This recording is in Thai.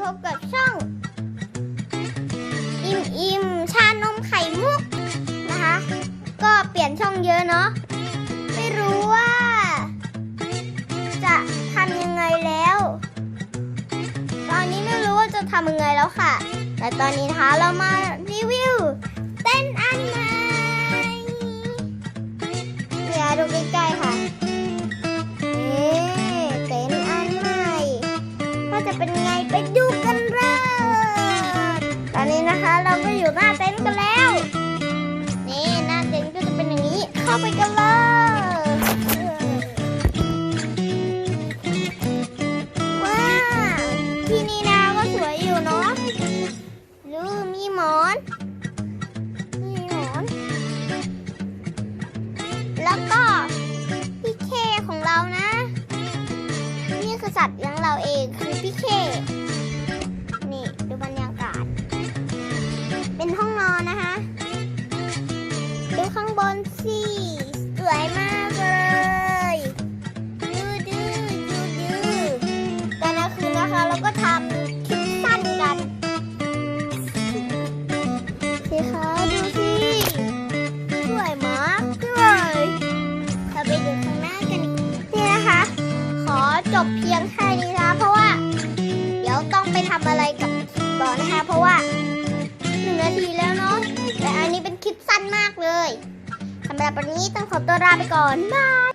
พบกับช่อง อิมอิมชานมไข่มุกนะคะ ก็เปลี่ยนช่องเยอะเนาะไม่รู้ว่า จะทำยังไงแล้ว ตอนนี้ไม่รู้ว่าจะทำยังไงแล้วค่ะ แต่ตอนนี้นะคะเรามารีวิว เต้นอันใหม่เดี๋ยวดูใกล้ๆค่ะนี่เต้นอันใหม่ว่าจะเป็นไงไปดู หน้าเต็นท์กันแล้ว นี่หน้าเต็นท์ก็จะเป็นอย่างนี้ เข้าไปกันเลยว้าวที่นี่นะก็สวยอยู่เนาะดูมีหมอน มีหมอน แล้วก็พี่เคของเรานะ นี่คือสัตว์ยงเราเอง สิสวยมากเลยดูดูดูดูแตอนกลางคืนนะคะเราก็ทำคลิปสั้นกันสิคะดูสิสวยมากเลยเราไปดูข้างหน้ากันนี่นะคะ ขอจบเพียงแค่นี้นะเพราะว่า เดี๋ยวต้องไปทำอะไรกับต่อนะคะ เพราะว่าหนึ่งนาทีแล้วเนาะแต่อันนี้เป็นคลิปสั้นมากเลยำหรับวันนี้ต้องขอตัวลาไปก่อน บาย